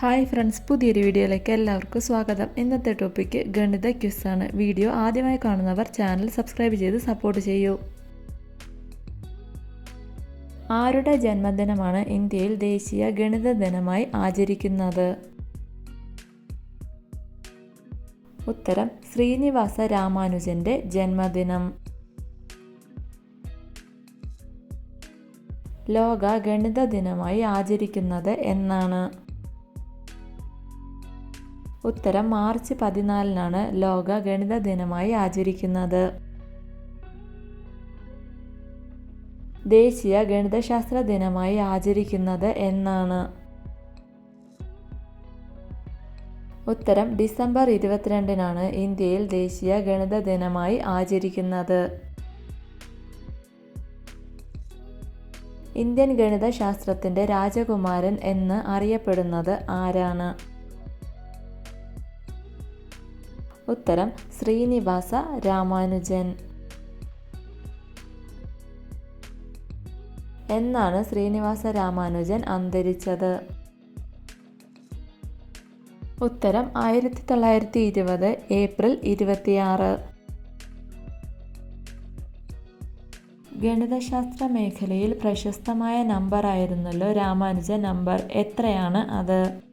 Hi friends പുതിയൊരു വീഡിയോയിലേക്ക് എല്ലാവർക്കും സ്വാഗതം. ഇന്നത്തെ ടോപ്പിക്ക് ഗണിത ക്യൂസ് ആണ്. വീഡിയോ ആദ്യമായി കാണുന്നവർ ചാനൽ സബ്സ്ക്രൈബ് ചെയ്ത് സപ്പോർട്ട് ചെയ്യൂ. ആരുടെ ജന്മദിനമാണ് ഇന്ത്യയിൽ ദേശീയ ഗണിത ദിനമായി ആചരിക്കുന്നത്? ഉത്തരം ശ്രീനിവാസ രാമാനുജന്റെ ജന്മദിനം. ലോക ഗണിത ദിനമായി ആചരിക്കുന്നത് എന്നാണ്. ഉത്തരം മാർച്ച് പതിനാലിനാണ് ലോക ഗണിത ദിനമായി ആചരിക്കുന്നത്. ദേശീയ ഗണിതശാസ്ത്ര ദിനമായി ആചരിക്കുന്നത് എന്നാണ്. ഉത്തരം ഡിസംബർ ഇരുപത്തിരണ്ടിനാണ് ഇന്ത്യയിൽ ദേശീയ ഗണിത ദിനമായി ആചരിക്കുന്നത്. ഇന്ത്യൻ ഗണിതശാസ്ത്രത്തിന്റെ രാജകുമാരൻ എന്ന് അറിയപ്പെടുന്നത് ആരാണ്? ഉത്തരം ശ്രീനിവാസ രാമാനുജൻ. എന്നാണ് ശ്രീനിവാസ രാമാനുജൻ അന്തരിച്ചത്. ഉത്തരം ആയിരത്തി തൊള്ളായിരത്തി ഇരുപത് ഏപ്രിൽ ഇരുപത്തിയാറ്. ഗണിതശാസ്ത്ര മേഖലയിൽ പ്രശസ്തമായ നമ്പറായിരുന്നല്ലോ രാമാനുജ നമ്പർ എത്രയാണ് അത്?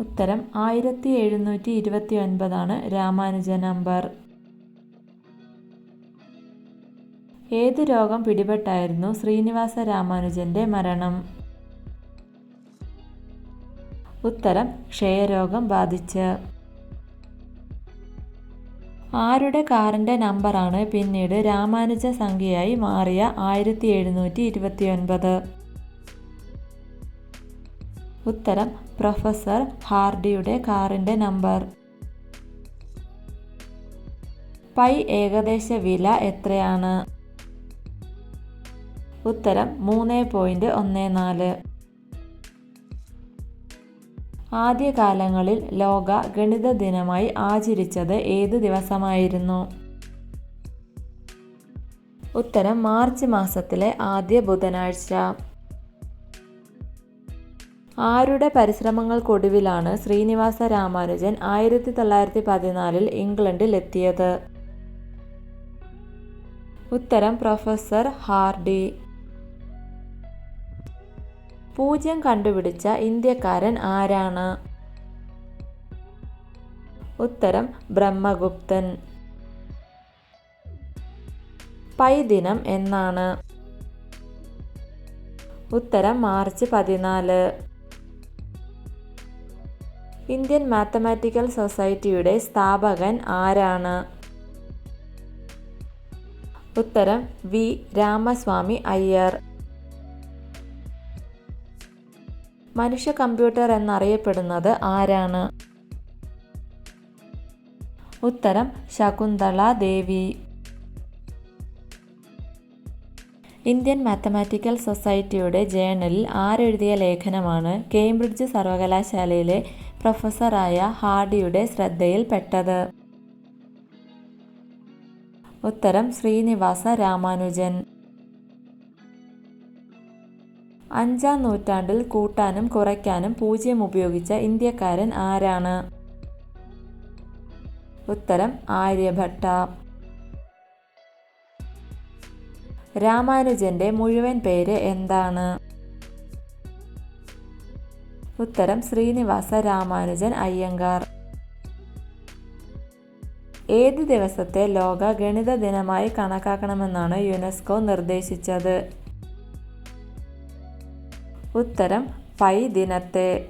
ഉത്തരം ആയിരത്തി എഴുന്നൂറ്റി ഇരുപത്തി ഒൻപതാണ് രാമാനുജ നമ്പർ. ഏത് രോഗം പിടിപെട്ടായിരുന്നു ശ്രീനിവാസ രാമാനുജന്റെ മരണം? ഉത്തരം ക്ഷയരോഗം ബാധിച്ച്. ആരുടെ കാറിന്റെ നമ്പറാണ് പിന്നീട് രാമാനുജ സംഖ്യയായി മാറിയ ആയിരത്തി എഴുന്നൂറ്റി ഇരുപത്തി ഒൻപത് ഉത്തരം പ്രൊഫസർ ഹാർഡിയുടെ കാറിന്റെ നമ്പർ. പൈ ഏകദേശ വില എത്രയാണ്? ഉത്തരം മൂന്ന് പോയിന്റ് ഒന്ന് നാല്. ആദ്യകാലങ്ങളിൽ ലോക ഗണിത ദിനമായി ആചരിച്ചത് ഏത് ദിവസമായിരുന്നു? ഉത്തരം മാർച്ച് മാസത്തിലെ ആദ്യ ബുധനാഴ്ച. ആരുടെ പരിശ്രമങ്ങൾക്കൊടുവിലാണ് ശ്രീനിവാസ രാമാനുജൻ ആയിരത്തി തൊള്ളായിരത്തി പതിനാലിൽ ഇംഗ്ലണ്ടിലെത്തിയത്? ഉത്തരം പ്രൊഫസർ ഹാർഡി. പൂജ്യം കണ്ടുപിടിച്ച ഇന്ത്യക്കാരൻ ആരാണ്? ഉത്തരം ബ്രഹ്മഗുപ്തൻ. പൈദിനം എന്നാണ്. ഉത്തരം മാർച്ച് പതിനാല്. ഇന്ത്യൻ മാത്തമാറ്റിക്കൽ സൊസൈറ്റിയുടെ സ്ഥാപകൻ ആരാണ്? ഉത്തരം വി. രാമസ്വാമി അയ്യർ. മനുഷ്യ കമ്പ്യൂട്ടർ എന്നറിയപ്പെടുന്നത് ആരാണ്? ഉത്തരം ശകുന്തള ദേവി. ഇന്ത്യൻ മാത്തമാറ്റിക്കൽ സൊസൈറ്റിയുടെ ജേണലിൽ ആരെഴുതിയ ലേഖനമാണ് കേംബ്രിഡ്ജ് സർവകലാശാലയിലെ പ്രൊഫസറായ ഹാർഡിയുടെ ശ്രദ്ധയിൽപ്പെട്ടത്. ഉത്തരം ശ്രീനിവാസ രാമാനുജൻ. അഞ്ചാം നൂറ്റാണ്ടിൽ കൂട്ടാനും കുറയ്ക്കാനും പൂജ്യം ഉപയോഗിച്ച ഇന്ത്യക്കാരൻ ആരാണ്? ഉത്തരം ആര്യഭട്ട. രാമാനുജന്റെ മുഴുവൻ പേര് എന്താണ്? ഉത്തരം ശ്രീനിവാസ രാമാനുജൻ അയ്യങ്കാർ. ഏത് ദിവസത്തെ ലോക ഗണിത ദിനമായി കണക്കാക്കണമെന്നാണ് യുനെസ്കോ നിർദ്ദേശിച്ചത്? ഉത്തരം പൈ ദിനത്തെ.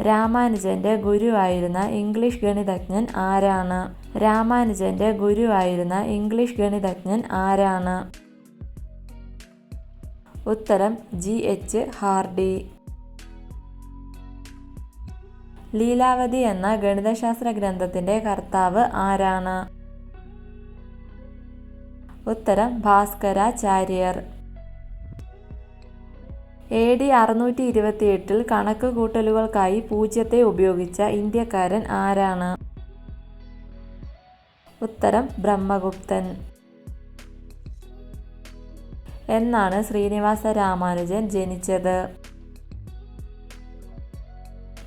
രാമാനുജന്റെ ഗുരുവായിരുന്ന ഇംഗ്ലീഷ് ഗണിതജ്ഞൻ ആരാണ്? രാമാനുജന്റെ ഗുരുവായിരുന്ന ഇംഗ്ലീഷ് ഗണിതജ്ഞൻ ആരാണ്? ഉത്തരം ജി എച്ച് ഹാർഡി. ലീലാവതി എന്ന ഗണിതശാസ്ത്ര ഗ്രന്ഥത്തിന്റെ കർത്താവ് ആരാണ്? ഉത്തരം ഭാസ്കരാചാര്യർ. എ ഡി അറുന്നൂറ്റി ഇരുപത്തിയെട്ടിൽ കണക്ക് കൂട്ടലുകൾക്കായി പൂജ്യത്തെ ഉപയോഗിച്ച ഇന്ത്യക്കാരൻ ആരാണ്? ഉത്തരം ബ്രഹ്മഗുപ്തൻ. എന്നാണ് ശ്രീനിവാസ രാമാനുജൻ ജനിച്ചത്.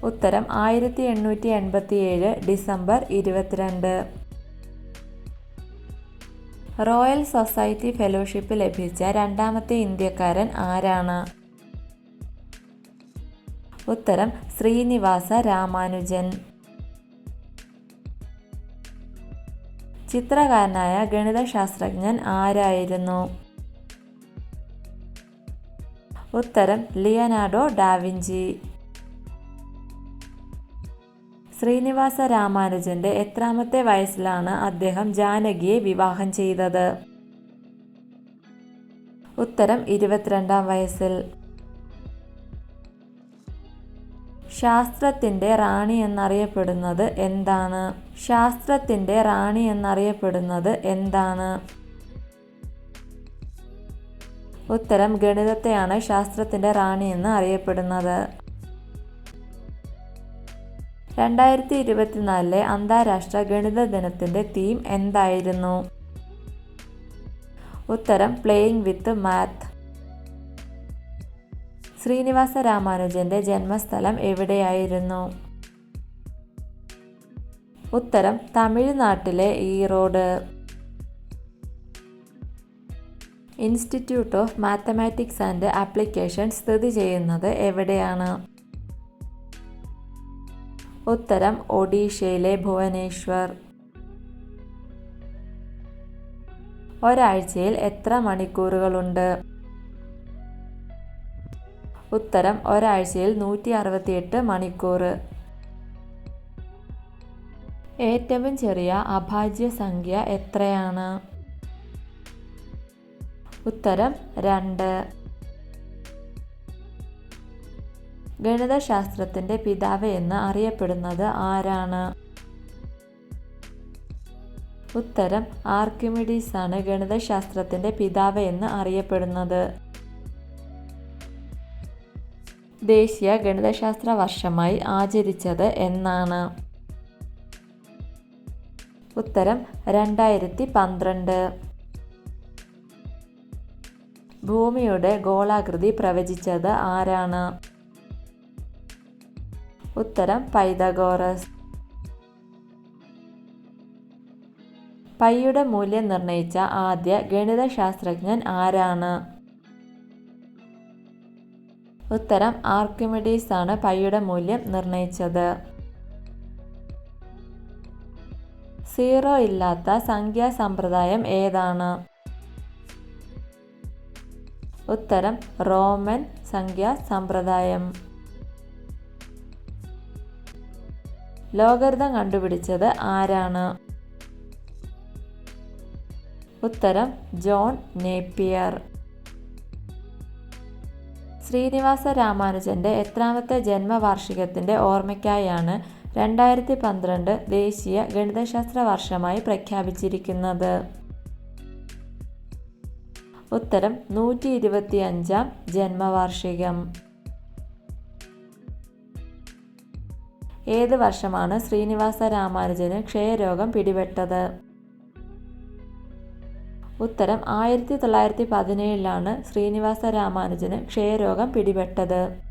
ഉത്തരം ആയിരത്തി എണ്ണൂറ്റി എൺപത്തി ഏഴ് ഡിസംബർ ഇരുപത്തിരണ്ട്. റോയൽ സൊസൈറ്റി ഫെലോഷിപ്പ് ലഭിച്ച രണ്ടാമത്തെ ഇന്ത്യക്കാരൻ ആരാണ്? ഉത്തരം ശ്രീനിവാസ രാമാനുജൻ. ചിത്രകാരനായ ഗണിതശാസ്ത്രജ്ഞൻ ആരായിരുന്നു? ഉത്തരം ലിയനാർഡോ ഡാവിഞ്ചി. ശ്രീനിവാസ രാമാനുജന്റെ എത്രാമത്തെ വയസ്സിലാണ് അദ്ദേഹം ജാനകിയെ വിവാഹം ചെയ്തത്. ഉത്തരം ഇരുപത്തിരണ്ടാം വയസ്സിൽ. ശാസ്ത്രത്തിന്റെ റാണി എന്നറിയപ്പെടുന്നത് എന്താണ്? ശാസ്ത്രത്തിന്റെ റാണി എന്നറിയപ്പെടുന്നത് എന്താണ്? ഉത്തരം ഗണിതത്തെയാണ് ശാസ്ത്രത്തിന്റെ റാണി എന്ന് അറിയപ്പെടുന്നത്. രണ്ടായിരത്തി ഇരുപത്തിനാലിലെ അന്താരാഷ്ട്ര ഗണിത ദിനത്തിന്റെ തീം എന്തായിരുന്നു? ഉത്തരം പ്ലേയിങ് വിത്ത് മാത്ത് ശ്രീനിവാസ രാമാനുജന്റെ ജന്മസ്ഥലം എവിടെയായിരുന്നു? ഉത്തരം തമിഴ്നാട്ടിലെ Erode. Institute of mathematics and application സ്ഥിതി ചെയ്യുന്നത് എവിടെയാണ്? ഉത്തരം ഒഡീഷയിലെ ഭുവനേശ്വർ. ഒരാഴ്ചയിൽ എത്ര മണിക്കൂറുകളുണ്ട്? ഉത്തരം ഒരാഴ്ചയിൽ നൂറ്റി അറുപത്തിയെട്ട് മണിക്കൂർ ഏറ്റവും ചെറിയ അഭാജ്യ സംഖ്യ എത്രയാണ്? ഉത്തരം രണ്ട്. ഗണിതശാസ്ത്രത്തിന്റെ പിതാവ് എന്ന് അറിയപ്പെടുന്നത് ആരാണ്? ഉത്തരം ആർക്കിമിഡീസ് ആണ് ഗണിതശാസ്ത്രത്തിന്റെ പിതാവ് എന്ന് അറിയപ്പെടുന്നത്. ദേശീയ ഗണിതശാസ്ത്ര വർഷമായി ആചരിച്ചത് എന്നാണ്. ഉത്തരം രണ്ടായിരത്തി പന്ത്രണ്ട്. ഭൂമിയുടെ ഗോളാകൃതി പ്രവചിച്ചത് ആരാണ്? ഉത്തരം പൈതഗോറസ്. പൈയുടെ മൂല്യം നിർണയിച്ച ആദ്യ ഗണിതശാസ്ത്രജ്ഞൻ ആരാണ്? ഉത്തരം ആർക്കിമിഡീസ് ആണ് പൈയുടെ മൂല്യം നിർണയിച്ചത്. സീറോ ഇല്ലാത്ത സംഖ്യാ സമ്പ്രദായം ഏതാണ്? ഉത്തരം റോമൻ സംഖ്യാ സമ്പ്രദായം. ലോകൃതം കണ്ടുപിടിച്ചത് ആരാണ്? ഉത്തരം ജോൺ നേപ്പിയർ. ശ്രീനിവാസ രാമാനുജന്റെ എത്രാമത്തെ ജന്മവാർഷികത്തിന്റെ ഓർമ്മയ്ക്കായാണ് രണ്ടായിരത്തി പന്ത്രണ്ട് ദേശീയ ഗണിതശാസ്ത്ര വർഷമായി പ്രഖ്യാപിച്ചിരിക്കുന്നത്. ഉത്തരം നൂറ്റി ഇരുപത്തിയഞ്ചാം ജന്മവാർഷികം. ഏത് വർഷമാണ് ശ്രീനിവാസ രാമാനുജന് ക്ഷയരോഗം പിടിപെട്ടത്? ഉത്തരം ആയിരത്തി തൊള്ളായിരത്തി പതിനേഴിലാണ് ശ്രീനിവാസ രാമാനുജന് ക്ഷയരോഗം പിടിപെട്ടത്.